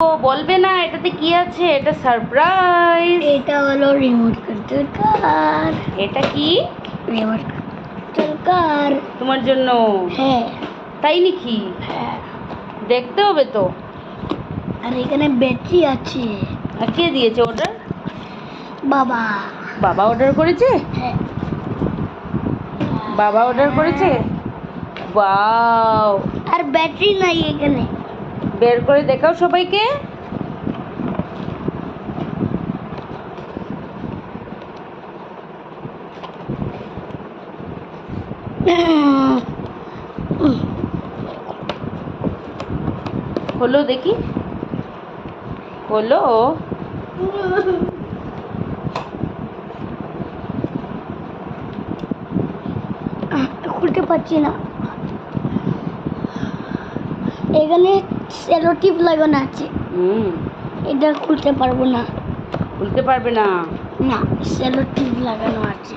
ও বলবে না এটাতে কি আছে? এটা সারপ্রাইজ এটা হলো রিমোট কন্ট্রোল কার এটা কি? রিমোট কন্ট্রোল কার তোমার জন্য। হ্যাঁ। তাই নাকি? হ্যাঁ। দেখতে হবে তো। আর এখানে ব্যাটারি আছে। আর কে দিয়েছে অর্ডার বাবা। বাবা অর্ডার করেছে? হ্যাঁ। বাবা অর্ডার করেছে? বাও আর ব্যাটারি নাই এখানে। বের করে দেখাও সবাইকে। হলো দেখি। হলো খুলতে পারছি না। এখানে সেলো টিপ লাগানো আছে। হুম। এটা খুলতে পারব না। খুলতে পারবে না? না সেলো টিপ লাগানো আছে।